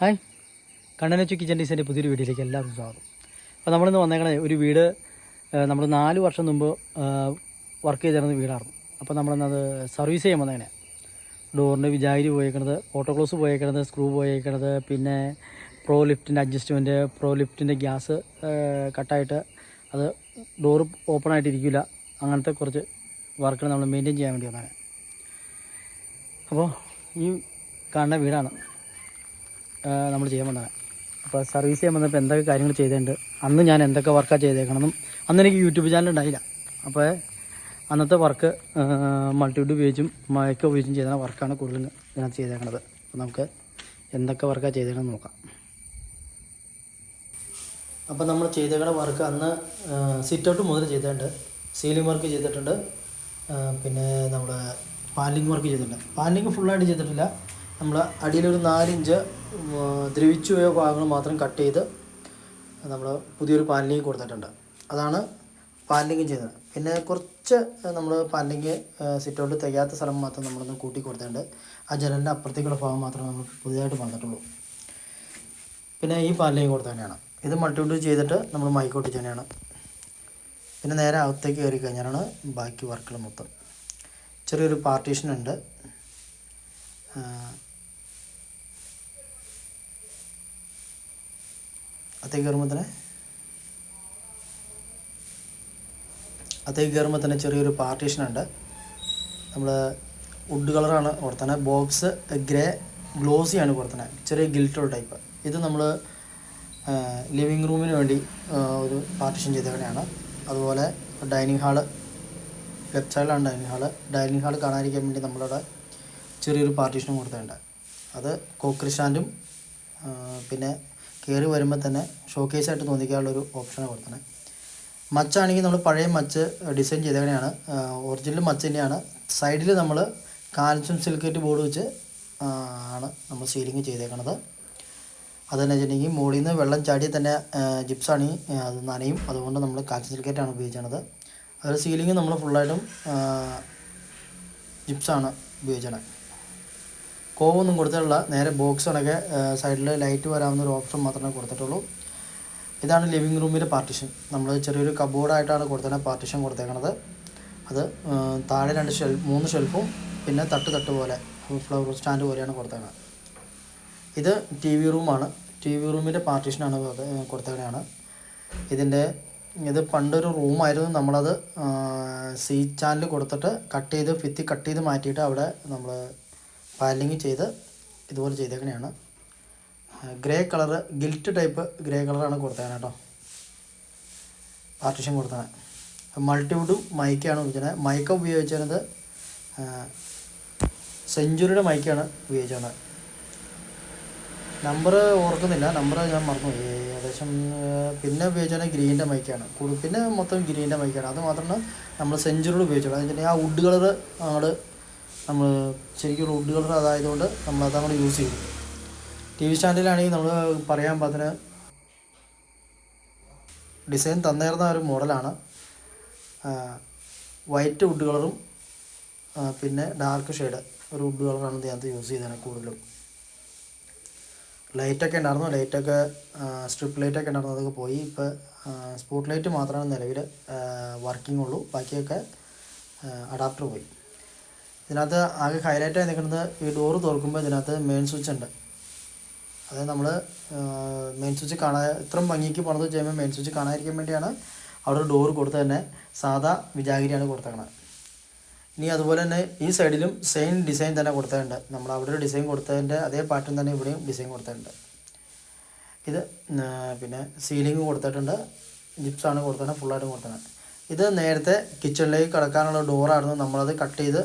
Hi. കണ്ണനച്ചു kitchen ഡിസൈന്റെ പുതിയൊരു വീഡിയോയിലേക്ക് എല്ലാവർക്കും സ്വാഗതം. അപ്പോൾ നമ്മളിന്ന് വന്നേക്കണേ ഒരു വീട് നമ്മൾ നാല് വർഷം മുമ്പ് വർക്ക് ചെയ്തിരുന്ന വീടായിരുന്നു. അപ്പോൾ നമ്മളിന്നത് സർവീസ് ചെയ്യാൻ വന്നേനെ ഡോറിന്റെ വിജാഗിരി പോയേക്കണത് ഓട്ടോക്ലോസ് പോയേക്കണത് സ്ക്രൂ പോയേക്കണത് പിന്നെ പ്രോ ലിഫ്റ്റിന്റെ അഡ്ജസ്റ്റ്മെന്റ് പ്രോ ലിഫ്റ്റിന്റെ ഗ്യാസ് കട്ടായിട്ട് അത് ഡോറ് ഓപ്പൺ ആയിട്ടിരിക്കില്ല അങ്ങനത്തെ കുറച്ച് വർക്കുകൾ നമ്മൾ മെയിന്റെയിൻ ചെയ്യാൻ വേണ്ടി വന്നേനെ അപ്പോൾ ഈ കാണുന്ന വീടാണ്. നമ്മൾ ചെയ്യാൻ വന്നത്. അപ്പോൾ സർവീസ് ചെയ്യാൻ വന്നപ്പോൾ എന്തൊക്കെ കാര്യങ്ങൾ ചെയ്തിട്ടുണ്ട് അന്ന് ഞാൻ എന്തൊക്കെ വർക്കാണ് ചെയ്തേക്കണമെന്നും അന്ന് എനിക്ക് യൂട്യൂബ് ചാനൽ ഉണ്ടായില്ല. അപ്പോൾ അന്നത്തെ വർക്ക് മൾട്ടിവിഡ് ഉപയോഗിച്ചും മയക്ക ഉപയോഗിച്ചും ചെയ്യുന്ന വർക്കാണ് കൂടുതലും ഇതിനകത്ത് ചെയ്തേക്കണത്. അപ്പോൾ നമുക്ക് എന്തൊക്കെ വർക്കാണ് ചെയ്തേക്കണമെന്ന് നോക്കാം. അപ്പോൾ നമ്മൾ ചെയ്തേക്കണ വർക്ക് അന്ന് സിറ്റ് ഔട്ട് മുതൽ ചെയ്തിട്ടുണ്ട്. സീലിംഗ് വർക്ക് ചെയ്തിട്ടുണ്ട്. പിന്നെ നമ്മൾ പാലിംഗ് വർക്ക് ചെയ്തിട്ടുണ്ട്. പാലിംഗ് ഫുള്ളായിട്ട് ചെയ്തിട്ടില്ല. നമ്മൾ അടിയിലൊരു നാലിഞ്ച് ഉം, ദ്രവിച്ചു പോയ ഭാഗങ്ങൾ മാത്രം കട്ട് ചെയ്ത് നമ്മൾ പുതിയൊരു പാനലിങ് കൊടുത്തിട്ടുണ്ട്. അതാണ് പാനലിങ് ചെയ്തത് പിന്നെ കുറച്ച് നമ്മൾ പാനലിങ് സിറ്റ് ഔട്ട് തികയാത്ത സ്ഥലം മാത്രം നമ്മളൊന്ന് കൂട്ടി കൊടുത്തിട്ടുണ്ട്. ആ ജനലിന്റെ അപ്പുറത്തേക്കുള്ള ഭാഗം മാത്രമേ നമ്മൾ പുതിയതായിട്ട് വന്നിട്ടുള്ളൂ. പിന്നെ ഈ പാനലിങ് കൊടുത്ത് തന്നെയാണ്. ഇത് മൾട്ടിവുഡ് ചെയ്തിട്ട് നമ്മൾ മൈക്കോട്ട് തന്നെയാണ്. പിന്നെ നേരെ അകത്തേക്ക് കയറി കഴിഞ്ഞാലാണ് ബാക്കി വർക്കുകൾ മൊത്തം. ചെറിയൊരു പാർട്ടീഷൻ ഉണ്ട്. ആ, അകത്തേക്ക് കയറുമ്പോൾ തന്നെ? അകത്തേക്ക് കയറുമ്പോൾ തന്നെ ചെറിയൊരു നമ്മൾ വുഡ് കളറാണ് കൊടുത്തത് ബോക്സ് ഗ്രേ ഗ്ലോസിയാണ് കൊടുത്തത് ചെറിയ ഗിൽറ്റർ ടൈപ്പ് ഇത് നമ്മൾ ലിവിങ് റൂമിന് വേണ്ടി ഒരു പാർട്ടിഷൻ ചെയ്തവനെയാണ്. അതുപോലെ ഡൈനിങ് ഹാൾ ലെഫ്റ്റ് സൈഡിലാണ് ഡൈനിങ് ഹാൾ ഡൈനിങ് ഹാൾ കാണാതിരിക്കാൻ വേണ്ടി നമ്മളവിടെ ചെറിയൊരു പാർട്ടീഷനും കൊടുത്തിട്ടുണ്ട്. അത് ആ, പിന്നെ കയറി വരുമ്പോൾ തന്നെ ഷോക്കേസായിട്ട് തോന്നിക്കാനുള്ളൊരു ഓപ്ഷനാണ് കൊടുക്കുന്നത്. മച്ചാണെങ്കിൽ നമ്മൾ പഴയ മച്ച് ഡിസൈൻ ചെയ്തവനെയാണ്. ഒറിജിനൽ തന്നെയാണ് സൈഡിൽ നമ്മൾ കാൽസ്യം സിൽക്കറ്റ് ബോർഡ് വെച്ച് ആണ് നമ്മൾ സീലിംഗ് ചെയ്തേക്കണത്. അതെന്ന് വെച്ചിട്ടുണ്ടെങ്കിൽ മുകളിൽ നിന്ന് വെള്ളം ചാടി തന്നെ ജിപ്സാണ് അത് നനയും. അതുകൊണ്ട് നമ്മൾ കാൽസ്യം സിൽക്കറ്റാണ് ഉപയോഗിച്ചത് അതൊരു സീലിംഗ് നമ്മൾ ഫുള്ളായിട്ടും ജിപ്സാണ് ഉപയോഗിച്ചത് കോവൊന്നും കൊടുത്തിട്ടുള്ള നേരെ ബോക്സ് കണക്കെ സൈഡിൽ ലൈറ്റ് വരാവുന്ന ഒരു ഓപ്ഷൻ മാത്രമേ കൊടുത്തിട്ടുള്ളൂ. ഇതാണ് ലിവിങ് റൂമിന്റെ പാർട്ടിഷൻ നമ്മൾ ചെറിയൊരു കബോർഡായിട്ടാണ് കൊടുത്തത് പാർട്ടിഷൻ കൊടുത്തേക്കണത്. അത് താഴെ രണ്ട് ഷെൽ മൂന്ന് ഷെൽഫും പിന്നെ തട്ട് തട്ട് പോലെ ഫ്ലവർ സ്റ്റാൻഡ് പോലെയാണ് കൊടുത്തേക്കുന്നത് ഇത് ടി വി റൂമാണ് ടി വി റൂമിന്റെ പാർട്ടീഷനാണ് കൊടുത്തേക്കണയാണ് ഇതിന്റെ ഇത് പണ്ടൊരു റൂമായിരുന്നു നമ്മളത് സി ചാനൽ കൊടുത്തിട്ട് കട്ട് ചെയ്ത് ഭിത്തി കട്ട് ചെയ്ത് മാറ്റിയിട്ട് അവിടെ നമ്മൾ പാലിങ് ചെയ്ത് ഇതുപോലെ ചെയ്തേക്കണെയാണ്. Grey colour gilt type grey കളറാണ് കൊടുത്തത് കേട്ടോ. പാർട്ടിഷൻ കൊടുത്തത് മൾട്ടിവുഡും മൈക്കാണ് ഉപയോഗിച്ചത് മൈക്ക ഉപയോഗിച്ചത് സെഞ്ചുറിയുടെ മൈക്കാണ് ഉപയോഗിച്ചത് നമ്പർ ഓർക്കുന്നില്ല. നമ്പർ ഞാൻ മറന്നു ഏകദേശം പിന്നെ ഉപയോഗിച്ചാൽ ഗ്രീന്റെ മൈക്കാണ്. പിന്നെ മൊത്തം ഗ്രീന്റെ മൈക്കാണ്. അത് മാത്രമാണ് നമ്മൾ സെഞ്ചുറിയുടെ ഉപയോഗിച്ചുള്ളൂ അതെന്ന് വെച്ചിട്ടുണ്ടെങ്കിൽ ആ വുഡ് കളർ അങ്ങോട്ട് നമ്മൾ ശരിക്കും വുഡ് കളർ അതായതുകൊണ്ട് നമ്മൾ അതങ്ങോട്ട് യൂസ് ചെയ്യുന്നത്. ടി വി സ്റ്റാൻഡിലാണെങ്കിൽ നമ്മൾ പറയാൻ പതിന് ഡിസൈൻ തന്നേർന്ന ഒരു മോഡലാണ് വൈറ്റ് വുഡ് കളറും പിന്നെ ഡാർക്ക് ഷെയ്ഡ് ഒരു വുഡ് കളറാണ് ഇതിനകത്ത് യൂസ് ചെയ്തതാണ് കൂടുതലും. ലൈറ്റൊക്കെ ഉണ്ടായിരുന്നു. ലൈറ്റൊക്കെ സ്ട്രിപ്പ് ലൈറ്റൊക്കെ ഉണ്ടായിരുന്നു. അതൊക്കെ പോയി. ഇപ്പോൾ സ്പോട്ട് ലൈറ്റ് മാത്രമാണ് നിലവിൽ വർക്കിംഗ് ഉള്ളൂ. ബാക്കിയൊക്കെ അഡാപ്റ്റർ പോയി. ഇതിനകത്ത് ആകെ ഹൈലൈറ്റ് ആയി നിൽക്കുന്നത് ഈ ഡോറ് തുറക്കുമ്പോൾ ഇതിനകത്ത് മെയിൻ സ്വിച്ച് ഉണ്ട്. അതായത് നമ്മൾ മെയിൻ സ്വിച്ച് കാണാൻ ഇത്രയും ഭംഗിക്ക് പണിത് ചെയ്യുമ്പോൾ മെയിൻ സ്വിച്ച് കാണാതിരിക്കാൻ വേണ്ടിയാണ് അവിടെ ഒരു ഡോറ് കൊടുത്ത് തന്നെ സാധാ വിജാഗിരിയാണ് കൊടുത്തേക്കണത്. ഇനി അതുപോലെ തന്നെ ഈ സൈഡിലും സെയിം ഡിസൈൻ തന്നെ കൊടുത്തിട്ടുണ്ട് നമ്മൾ അവിടെ ഒരു ഡിസൈൻ കൊടുത്തതിന്റെ അതേ പാറ്റേൺ തന്നെ ഇവിടെയും ഡിസൈൻ കൊടുത്തിട്ടുണ്ട് ഇത് പിന്നെ സീലിംഗ് കൊടുത്തിട്ടുണ്ട്. ജിപ്സാണ് കൊടുത്തത് ഫുള്ളായിട്ടും കൊടുത്തത് ഇത് നേരത്തെ കിച്ചണിലേക്ക് കിടക്കാനുള്ള ഡോറായിരുന്നു നമ്മളത് കട്ട് ചെയ്ത്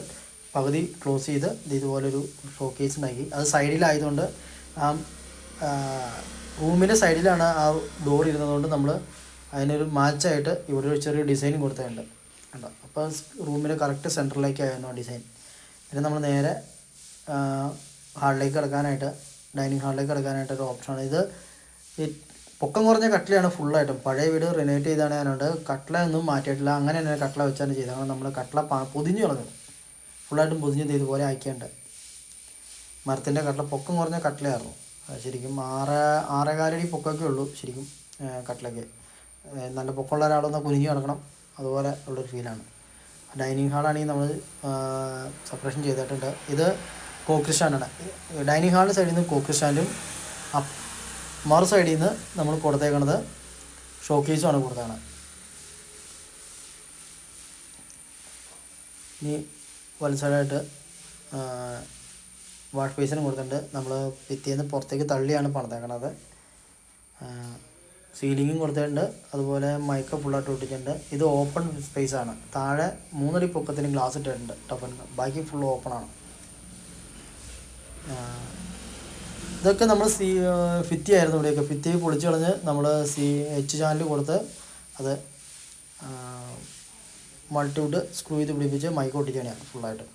പകുതി ക്ലോസ് ചെയ്ത് ഇത് ഇതുപോലൊരു ഷോക്കേസ് ഉണ്ടാക്കി. അത് സൈഡിലായതുകൊണ്ട് ആ റൂമിന്റെ സൈഡിലാണ് ആ ഡോർ ഇരുന്നതുകൊണ്ട് നമ്മൾ അതിനൊരു മാച്ചായിട്ട് ഇവിടെ ഒരു ചെറിയ ഡിസൈൻ കൊടുത്തിട്ടുണ്ട്. കണ്ടോ? അപ്പോൾ റൂമിന്റെ കറക്റ്റ് സെന്ററിലേക്കായിരുന്നു ആ ഡിസൈൻ പിന്നെ നമ്മൾ നേരെ ഹാളിലേക്ക് കിടക്കാനായിട്ട് ഡൈനിങ് ഹാളിലേക്ക് കിടക്കാനായിട്ട് ഒരു ഓപ്ഷനാണ് ഇത് പൊക്കം കുറഞ്ഞ കട്ടിലാണ് ഫുള്ളായിട്ടും പഴയ വീട് റിനോവേറ്റ് ചെയ്താണ് ഞാനുണ്ട് കട്ടില ഒന്നും മാറ്റിയിട്ടില്ല. അങ്ങനെ തന്നെ കട്ടില വെച്ചാണ് ചെയ്തത്. കാരണം നമ്മൾ കട്ടില പൊതിഞ്ഞു കളഞ്ഞു. ഫുള്ളായിട്ടും പൊതിഞ്ഞ് ഇത് ഇതുപോലെ ആക്കിയുണ്ട്. മരത്തിന്റെ കട്ടില പൊക്കം കുറഞ്ഞ കട്ടിലായിരുന്നു. ശരിക്കും ആറ് ആറേകാലടി പൊക്കമൊക്കെ ഉള്ളൂ ശരിക്കും കട്ടിലൊക്കെ. നല്ല പൊക്കമുള്ള ഒരാളൊന്ന് കുനിഞ്ഞ് കിടക്കണം അതുപോലെ ഉള്ളൊരു ഫീലാണ് ഡൈനിങ് ഹാളാണെങ്കിൽ നമ്മൾ സെപ്പറേഷൻ ചെയ്തിട്ടുണ്ട്. ഇത് കോക്രിസ്റ്റാനാണ് ഡൈനിങ് ഹാളിന്റെ സൈഡിൽ നിന്ന് കോക്രിസ്റ്റാൻഡും അപ്പ് മറു സൈഡിൽ നിന്ന് നമ്മൾ കൊടുത്തേക്കണത് ഷോക്കേസുമാണ് കൊടുത്തേക്കണത്. ഇനി വലസൈഡായിട്ട് വാഷ് ബേസിനും കൊടുത്തിട്ടുണ്ട്. നമ്മൾ ഭിത്തിയിൽ പുറത്തേക്ക് തള്ളിയാണ് പണിതേക്കണത്. സീലിങ്ങും കൊടുത്തിട്ടുണ്ട്. അതുപോലെ മൈക്ക ഫുള്ളായിട്ട് ഒട്ടിച്ചിട്ടുണ്ട്. ഇത് ഓപ്പൺ സ്പേസ് ആണ്. താഴെ മൂന്നടി പൊക്കത്തിന് ഗ്ലാസ് ഇട്ടിട്ടുണ്ട്. ടപ്പൻ ബാക്കി ഫുൾ ഓപ്പൺ ആണ്. ഇതൊക്കെ നമ്മൾ സി ഫിത്തി ആയിരുന്നു ഇവിടെയൊക്കെ. ഫിത്തി പൊളിച്ച് കളഞ്ഞ് നമ്മൾ സി എച്ച് ചാനൽ കൊടുത്ത് അത് മൾട്ടിവുഡ് സ്ക്രൂ ചെയ്ത് പിടിപ്പിച്ച് മൈക്ക് ഒട്ടിക്കുകയാണ് ഫുള്ളായിട്ട്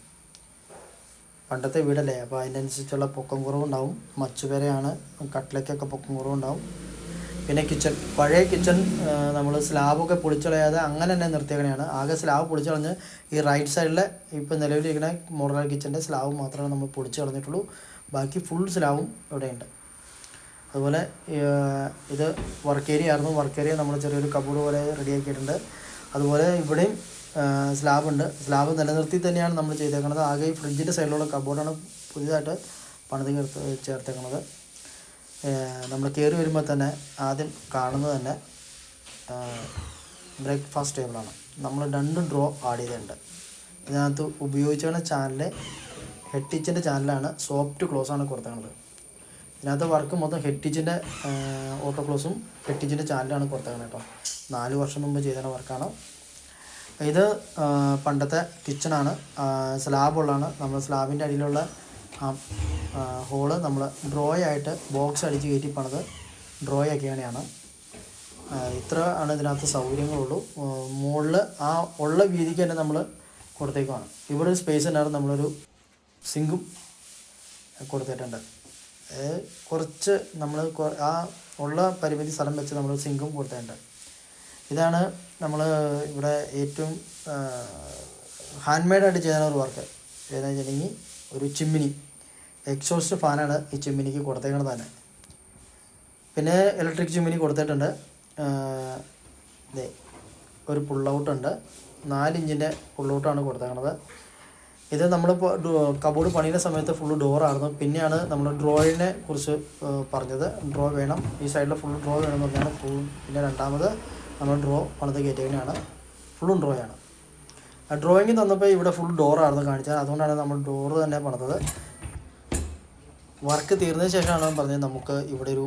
പണ്ടത്തെ വീടല്ലേ അപ്പോൾ അതിനനുസരിച്ചുള്ള പൊക്കം കുറവുണ്ടാവും. മച്ചുപേരയാണ് കട്ടിലേക്കൊക്കെ പൊക്കം കുറവുണ്ടാവും. പിന്നെ കിച്ചൺ പഴയ കിച്ചൺ നമ്മൾ സ്ലാബൊക്കെ പൊളിച്ചളയാതെ അങ്ങനെ തന്നെ നിർത്തിയേക്കണയാണ്. ആകെ സ്ലാബ് പൊളിച്ചു കളഞ്ഞ് ഈ റൈറ്റ് സൈഡിലെ ഇപ്പോൾ നിലവിലിരിക്കുന്ന മോഡൽ കിച്ചന്റെ സ്ലാബ് മാത്രമേ നമ്മൾ പൊളിച്ചു കളഞ്ഞിട്ടുള്ളൂ ബാക്കി ഫുൾ സ്ലാബും ഇവിടെയുണ്ട്. അതുപോലെ ഇത് വർക്ക് ഏരിയ ആയിരുന്നു. വർക്ക് ഏരിയ നമ്മൾ ചെറിയൊരു കബോർഡ് പോലെ റെഡിയാക്കിയിട്ടുണ്ട് അതുപോലെ ഇവിടെയും സ്ലാബ് ഉണ്ട് സ്ലാബ് നിലനിർത്തി തന്നെയാണ് നമ്മൾ ചെയ്തേക്കുന്നത് ആകെ ഈ ഫ്രിഡ്ജിന്റെ സൈഡിലുള്ള കബോർഡാണ് പുതിയതായിട്ട് പണിത് ചേർത്ത് ചേർത്തേക്കുന്നത് നമ്മൾ കയറി വരുമ്പോൾ തന്നെ ആദ്യം കാണുന്നത് തന്നെ ബ്രേക്ക്ഫാസ്റ്റ് ടേബിളാണ്. നമ്മൾ രണ്ട് ഡ്രോ ആഡ് ചെയ്തിട്ടുണ്ട്. ഇതിനകത്ത് ഉപയോഗിച്ചുള്ള ചാനൽ ഹെഡ് ചാനലാണ്. സോഫ്റ്റ് ക്ലോസ് ആണ് കൊടുത്തേക്കുന്നത് ഇതിനകത്ത് വർക്ക് മൊത്തം ഹെഡ് ടീച്ചിന്റെ ഓട്ടോ ക്ലോസും ഹെഡ് ടീച്ചിന്റെ ചാനലാണ് കൊടുത്തേക്കുന്നത് കേട്ടോ. നാല് വർഷം മുമ്പ് ചെയ്തേണ്ട വർക്കാണ്. ഇത് പണ്ടത്തെ കിച്ചണാണ് സ്ലാബുള്ളതാണ് നമ്മൾ സ്ലാബിന്റെ അടിയിലുള്ള ഹോൾ നമ്മൾ ഡ്രോയ് ആയിട്ട് ബോക്സ് അടിച്ച് കയറ്റി പണിത് ഡ്രോയ് ആക്കിയാണ് ഇത്ര ആണ് ഇതിനകത്ത് സൗകര്യങ്ങളുള്ളൂ. മുകളിൽ ആ ഉള്ള വീതിക്ക് തന്നെ നമ്മൾ കൊടുത്തേക്കുവാണ്. ഇവിടെ ഒരു സ്പേസ് ഉണ്ടായിരുന്നു. നമ്മളൊരു സിങ്കും കൊടുത്തിട്ടുണ്ട്. കുറച്ച് നമ്മൾ ആ ഉള്ള പരിമിതി സ്ഥലം വെച്ച് നമ്മൾ സിങ്കും കൊടുത്തിട്ടുണ്ട്. ഇതാണ് നമ്മൾ ഇവിടെ ഏറ്റവും ഹാൻഡ് മെയ്ഡായിട്ട് ചെയ്യുന്ന ഒരു വർക്ക് ഏതാണെന്ന് വെച്ചിട്ടുണ്ടെങ്കിൽ ഒരു ചിമ്മിനി എക്സോസ്റ്റ് ഫാനാണ് ഈ ചിമ്മിനിക്ക് കൊടുത്തേക്കുന്നത് തന്നെ. പിന്നെ ഇലക്ട്രിക് ചിമ്മിനി കൊടുത്തിട്ടുണ്ട്. ഇതേ ഒരു പുള്ളൗട്ടുണ്ട് നാലിഞ്ചിന്റെ പുള്ളൗട്ടാണ് കൊടുത്തേക്കുന്നത് ഇത് നമ്മൾ കബോർഡ് പണിയുടെ സമയത്ത് ഫുള്ള് ഡോറായിരുന്നു പിന്നെയാണ് നമ്മൾ ഡ്രോയിനെ കുറിച്ച് പറഞ്ഞത്. ഡ്രോ വേണം. ഈ സൈഡിൽ ഫുൾ ഡ്രോ വേണമെന്ന് പറഞ്ഞാണ് ഫുൾ പിന്നെ രണ്ടാമത് നമ്മൾ ഡ്രോ പണിത് കയറ്റിയതിനാണ് ഫുള്ളും ഡ്രോയാണ് ഡ്രോയിങ് തന്നപ്പോൾ ഇവിടെ ഫുൾ ഡോറായിരുന്നു കാണിച്ചത്. അതുകൊണ്ടാണ് നമ്മൾ ഡോറ് തന്നെ പണിതത്. വർക്ക് തീർന്നതിന് ശേഷമാണ് പറഞ്ഞത് നമുക്ക് ഇവിടെ ഒരു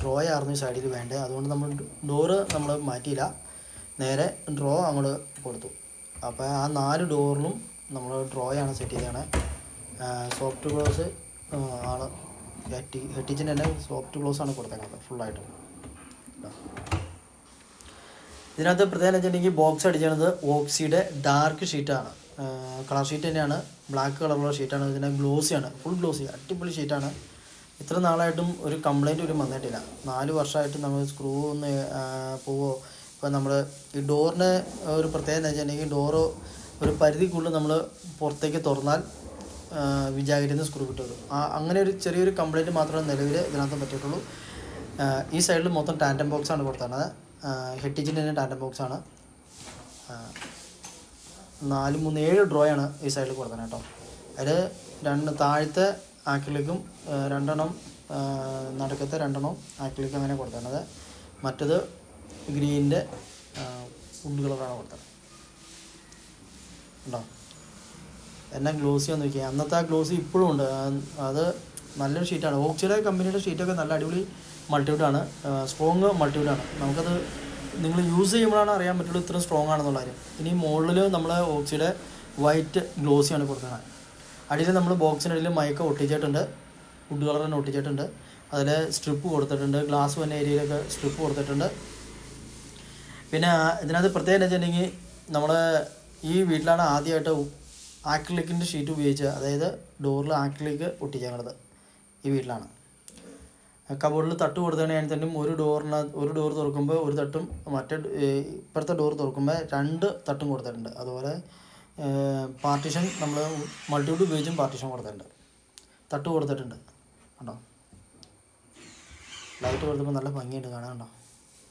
ഡ്രോ ആയിരുന്നു സൈഡിൽ വേണ്ടത് അതുകൊണ്ട് നമ്മൾ ഡോറ് നമ്മൾ മാറ്റിയില്ല. നേരെ ഡ്രോ അങ്ങോട്ട് കൊടുത്തു. അപ്പോൾ ആ നാല് ഡോറിലും നമ്മൾ ഡ്രോയാണ് സെറ്റ് ചെയ്തതാണ് സോഫ്റ്റ് ഗ്ലോസ് ആണ്. ഹെറ്റി ഹെറ്റിച്ചിന്റെ തന്നെ സോഫ്റ്റ് ക്ലോസ് ആണ് കൊടുത്തേക്കുന്നത് ഫുള്ളായിട്ട് ഇതിനകത്ത് പ്രത്യേകം വെച്ചിട്ടുണ്ടെങ്കിൽ ബോക്സ് അടിച്ചിരുന്നത് ഓക്സിയുടെ ഡാർക്ക് ഷീറ്റാണ് കളർ ഷീറ്റ് തന്നെയാണ്. ബ്ലാക്ക് കളറുള്ള ഷീറ്റാണ് ഇതിന്റെ ഗ്ലോസിയാണ് ഫുൾ ഗ്ലോസി അടിപൊളി ഷീറ്റാണ് ഇത്ര നാളായിട്ടും ഒരു കംപ്ലൈന്റ് ഒരു വന്നിട്ടില്ല. നാല് വർഷമായിട്ട് നമ്മൾ സ്ക്രൂ ഒന്ന് പോവോ. ഇപ്പോൾ നമ്മൾ ഈ ഡോറിന് ഒരു പ്രത്യേകത എന്ന് വെച്ചിട്ടുണ്ടെങ്കിൽ ഡോറ് ഒരു പരിധിക്കുള്ളിൽ നമ്മൾ പുറത്തേക്ക് തുറന്നാൽ വിചാരിക്കുന്ന സ്ക്രൂ കിട്ടുള്ളൂ ആ അങ്ങനെ ഒരു ചെറിയൊരു കംപ്ലൈന്റ് മാത്രമേ നിലവിൽ ഇതിനകത്ത് പറ്റിയിട്ടുള്ളൂ. ഈ സൈഡിൽ മൊത്തം ടാന്റം ബോക്സാണ് കൊടുത്തത് ഹെറ്റിച്ചിന്റെ തന്നെ ടാന്റം ബോക്സാണ് നാല് മൂന്ന് ഏഴ് ഡ്രോ ആണ് ഈ സൈഡിൽ കൊടുക്കുന്നത് കേട്ടോ. അതിൽ രണ്ട് താഴത്തെ ആക്കിലേക്കും രണ്ടെണ്ണം നടക്കത്തെ രണ്ടെണ്ണം ആക്കിലേക്ക് അങ്ങനെ കൊടുത്തത് മറ്റത് ഗ്രീനിന്റെ ഫുഡ് കളറാണ് കൊടുത്തത് ഉണ്ടോ? എന്നാ ഗ്ലോസി ഒന്ന് നോക്കിയാൽ അന്നത്തെ ആ ഗ്ലോസി ഇപ്പോഴും ഉണ്ട്. അത് നല്ലൊരു ഷീറ്റാണ് ഓക്സിഡ് കമ്പനിയുടെ ഷീറ്റൊക്കെ നല്ല അടിപൊളി മൾട്ടിവുഡാണ് സ്ട്രോങ് മൾട്ടിവുഡാണ് നമുക്കത് നിങ്ങൾ യൂസ് ചെയ്യുമ്പോഴാണ് അറിയാൻ പറ്റുള്ളൂ ഇത്ര സ്ട്രോങ് ആണെന്നുള്ള കാര്യം. ഇനി മുകളിൽ നമ്മൾ ഓക്സിയുടെ വൈറ്റ് ഗ്ലോസിയാണ് കൊടുക്കുന്നത്. അടിയിൽ നമ്മൾ ബോക്സിനടിയിൽ മയക്ക ഒട്ടിച്ചിട്ടുണ്ട് വുഡ് കളർ തന്നെ ഒട്ടിച്ചിട്ടുണ്ട് അതിൽ സ്ട്രിപ്പ് കൊടുത്തിട്ടുണ്ട്. ഗ്ലാസ് വന്ന ഏരിയയിലൊക്കെ സ്ട്രിപ്പ് കൊടുത്തിട്ടുണ്ട്. പിന്നെ ഇതിനകത്ത് പ്രത്യേകം എന്ന് വെച്ചിട്ടുണ്ടെങ്കിൽ നമ്മൾ ഈ വീട്ടിലാണ് ആദ്യമായിട്ട് ആക്രിലിക്കിന്റെ ഷീറ്റ് ഉപയോഗിച്ച് അതായത് ഡോറിൽ ആക്രിലിക്ക് ഒട്ടിച്ചേക്കണത് ഈ വീട്ടിലാണ്. കബോർഡിൽ തട്ട് കൊടുത്തതിനാണെങ്കിൽ തന്നെ ഒരു ഡോറിന് ഒരു ഡോർ തുറക്കുമ്പോൾ ഒരു തട്ടും മറ്റേ ഇപ്പുറത്തെ ഡോർ തുറക്കുമ്പോൾ രണ്ട് തട്ടും കൊടുത്തിട്ടുണ്ട്. അതുപോലെ പാർട്ടീഷൻ നമ്മൾ മൾട്ടിവുഡ് ഉപയോഗിച്ചും പാർട്ടീഷൻ കൊടുത്തിട്ടുണ്ട്. തട്ട് കൊടുത്തിട്ടുണ്ട്. കണ്ടോ? ലൈറ്റ് കൊടുത്തപ്പോൾ നല്ല ഭംഗിയുണ്ട് കാണാൻ കണ്ടോ?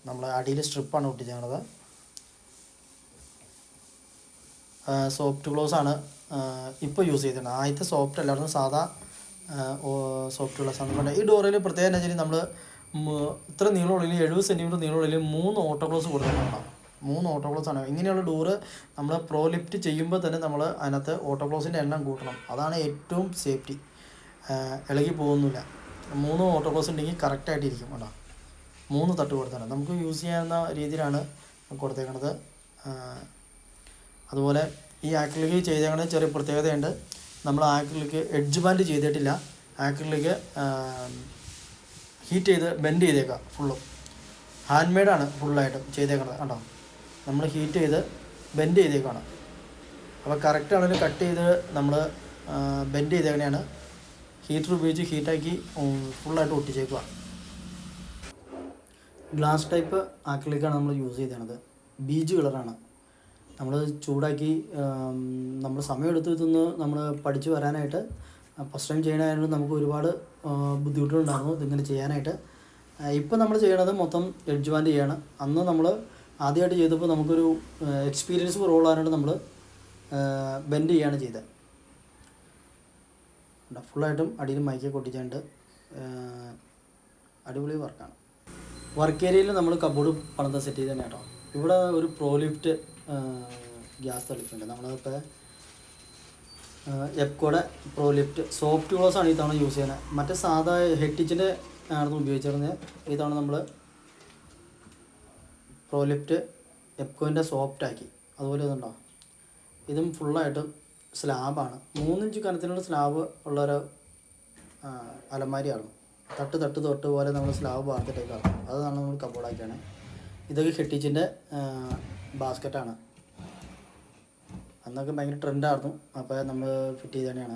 നമ്മൾ അടിയിൽ സ്ട്രിപ്പാണ് ഒട്ടിച്ചത് സോഫ്റ്റ് ഗ്ലോസ് ആണ്. ഇപ്പോൾ യൂസ് ചെയ്തിട്ടുണ്ട്. ആദ്യത്തെ സോഫ്റ്റ് അല്ലായിരുന്നു സാധാ സോഫ്റ്റ് ആണ് കണ്ടത് ഈ ഡോറിൽ പ്രത്യേകം എന്താ വെച്ചാൽ നമ്മൾ ഇത്ര നീളമുള്ളിൽ എഴുപത് സെന്റിമീറ്റർ നീളമുള്ളിൽ മൂന്ന് ഓട്ടോ ഗ്ലോസ് കൊടുത്തിട്ടുണ്ടാവും മൂന്ന് ഓട്ടോ ഗ്ലോസ് ആണ്. ഇങ്ങനെയുള്ള ഡോറ് നമ്മൾ പ്രോ ലിഫ്റ്റ് ചെയ്യുമ്പോൾ തന്നെ നമ്മൾ അതിനകത്ത് ഓട്ടോ ഗ്ലോസിന്റെ എണ്ണം കൂട്ടണം. അതാണ് ഏറ്റവും സേഫ്റ്റി ഇളകി പോകുന്നില്ല. മൂന്ന് ഓട്ടോ ഗ്ലോസ് ഉണ്ടെങ്കിൽ കറക്റ്റായിട്ട് ഇരിക്കും കേട്ടോ മൂന്ന് തട്ട് കൊടുത്താണ് നമുക്ക് യൂസ് ചെയ്യാവുന്ന രീതിയിലാണ് കൊടുത്തേക്കണത്. അതുപോലെ ഈ ആക്രിലിക്ക് ചെയ്തേക്കണ ചെറിയ പ്രത്യേകതയുണ്ട്. നമ്മൾ ആക്രിലിക്ക് എഡ്ജ് ബാൻഡ് ചെയ്തിട്ടില്ല. ആക്രിലിക്ക് ഹീറ്റ് ചെയ്ത് ബെൻഡ് ചെയ്തേക്കാം ഫുള്ളും. ഹാൻഡ് മെയ്ഡാണ് ഫുള്ളായിട്ടും ചെയ്തേക്കണത് കേട്ടോ നമ്മൾ ഹീറ്റ് ചെയ്ത് ബെൻഡ് ചെയ്തേക്കാണ്. അപ്പോൾ കറക്റ്റ് അളവിൽ കട്ട് ചെയ്ത് നമ്മൾ ബെൻഡ് ചെയ്തേക്കണെയാണ് ഹീറ്റർ ഉപയോഗിച്ച് ഹീറ്റാക്കി ഫുള്ളായിട്ട് ഒട്ടിച്ചേക്കുക. ഗ്ലാസ് ടൈപ്പ് ആക്രിലിക്കാണ് നമ്മൾ യൂസ് ചെയ്തേണത് ബീജ് കളറാണ്. നമ്മൾ ചൂടാക്കി നമ്മൾ സമയമെടുത്ത് ഇതൊന്ന് നമ്മൾ പഠിച്ചു വരാനായിട്ട് ഫസ്റ്റ് ടൈം ചെയ്യണമായതുകൊണ്ട് നമുക്ക് ഒരുപാട് ബുദ്ധിമുട്ടുകളുണ്ടായിരുന്നു ഇതിങ്ങനെ ചെയ്യാനായിട്ട്. ഇപ്പം നമ്മൾ ചെയ്യണത് മൊത്തം എഡ്ജ് ബാൻഡ് ചെയ്യാണ്. അന്ന് നമ്മൾ ആദ്യമായിട്ട് ചെയ്തപ്പോൾ നമുക്കൊരു എക്സ്പീരിയൻസ് കുറവുള്ളതുകൊണ്ട് നമ്മൾ ബെൻഡ് ചെയ്യാണ് ചെയ്തത് ഫുള്ളായിട്ടും അടിയിൽ മൈക്കെ കൊട്ടിച്ചുണ്ട് അടിപൊളി വർക്കാണ് വർക്ക് ഏരിയയിൽ നമ്മൾ കബോർഡ് പണിത സെറ്റ് ചെയ്ത് തന്നെ കേട്ടോ. ഇവിടെ ഒരു പ്രോ ലിഫ്റ്റ് ഗ്യാസ് തളിപ്പുണ്ട് നമ്മളിപ്പോൾ എപ്കോടെ പ്രോലിഫ്റ്റ് സോഫ്റ്റ് ക്ലോസ് ആണ് ഈ തവണ യൂസ് ചെയ്യുന്നത്. മറ്റേ സാധാ ഹെറ്റിച്ചിന്റെ ആണെന്ന് ഉപയോഗിച്ചിരുന്നത് ഈ തവണ നമ്മൾ പ്രോലിഫ്റ്റ് എപ്കോന്റെ സോഫ്റ്റ് ആക്കി. അതുപോലെ ഇതുണ്ടോ? ഇതും ഫുള്ളായിട്ടും സ്ലാബാണ്. മൂന്നിഞ്ച് കനത്തിലുള്ള സ്ലാബ് ഉള്ളൊരു അലമാരിയാണ് തട്ട് തട്ട് തൊട്ട് പോലെ നമ്മൾ സ്ലാബ് വാർത്തിട്ടേക്കാണ് അതാണ് നമ്മൾ കബോർഡാക്കിയാണ് ഇതൊക്കെ ഹെട്ടിച്ചിന്റെ ബാസ്ക്കറ്റാണ് അന്നൊക്കെ ഭയങ്കര ട്രെൻഡായിരുന്നു. അപ്പോൾ നമ്മൾ ഫിറ്റ് ചെയ്ത് തന്നെയാണ്.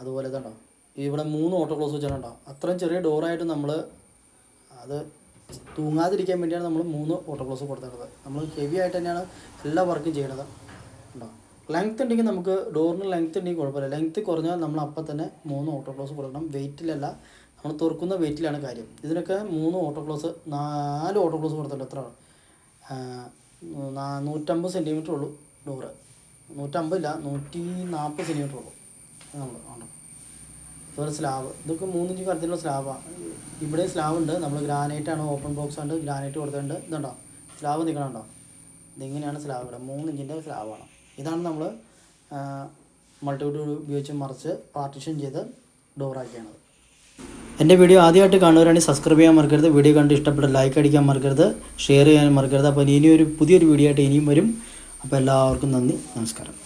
അതുപോലെ ഇതുണ്ടോ? ഇവിടെ മൂന്ന് ഓട്ടോ ക്ലോസ് വെച്ചിട്ടുണ്ടോ? അത്രയും ചെറിയ ഡോറായിട്ട് നമ്മൾ അത് തൂങ്ങാതിരിക്കാൻ വേണ്ടിയാണ് നമ്മൾ മൂന്ന് ഓട്ടോ ക്ലോസ് കൊടുത്തിട്ടുള്ളത്. നമ്മൾ ഹെവി ആയിട്ട് തന്നെയാണ് എല്ലാ വർക്കും ചെയ്യണത്. ഉണ്ടോ? ലെങ്ത് ഉണ്ടെങ്കിൽ നമുക്ക് ഡോറിന് ലെങ്ത് ഉണ്ടെങ്കിൽ കുഴപ്പമില്ല. ലെങ്ത് കുറഞ്ഞാൽ നമ്മൾ അപ്പം തന്നെ മൂന്ന് ഓട്ടോ ക്ലോസ് കൊടുക്കണം. വെയിറ്റിലല്ല നമ്മൾ തുറക്കുന്ന വെയിറ്റിലാണ് കാര്യം. ഇതിനൊക്കെ മൂന്ന് ഓട്ടോ ക്ലോസ് നാല് ഓട്ടോ ക്ലോസ് കൊടുത്തിട്ടുണ്ട്. എത്ര നൂറ്റമ്പത് സെന്റിമീറ്റർ ഉള്ളൂ ഡോറ് നൂറ്റമ്പതില്ല നൂറ്റി നാൽപ്പത് സെന്റിമീറ്റർ ഉള്ളൂ. നമ്മൾ ഉണ്ടോ അതുപോലെ സ്ലാബ് ഇതൊക്കെ മൂന്നിഞ്ച് കറുത്തിലുള്ള സ്ലാബാണ് ഇവിടെ സ്ലാബ് ഉണ്ട്. നമ്മൾ ഗ്രാനൈറ്റ് ആണ് ഓപ്പൺ ബോക്സ് ഉണ്ട് ഗ്രാനൈറ്റ് കൊടുത്തിട്ടുണ്ട്. ഇതുണ്ടോ? സ്ലാബ് നിൽക്കണുണ്ടോ ഇതിങ്ങനെയാണ് സ്ലാബ് ഇവിടെ? മൂന്നിഞ്ചിന്റെ സ്ലാബാണ് ഇതാണ് നമ്മൾ മൾട്ടിവുഡ് ഉപയോഗിച്ച് മറിച്ച് പാർട്ടിഷൻ ചെയ്ത് ഡോറാക്കിയാണത് എന്റെ വീഡിയോ ആദ്യമായിട്ട് കാണുന്നവരാണെങ്കിൽ സബ്സ്ക്രൈബ് ചെയ്യാൻ മറക്കരുത്. വീഡിയോ കണ്ട് ഇഷ്ടപ്പെട്ട ലൈക്ക് അടിക്കാൻ മറക്കരുത്. ഷെയർ ചെയ്യാൻ മറക്കരുത്. അപ്പോൾ ഇനിയൊരു പുതിയൊരു വീഡിയോ ആയിട്ട് ഇനിയും വരും. അപ്പോൾ എല്ലാവർക്കും നന്ദി. നമസ്കാരം.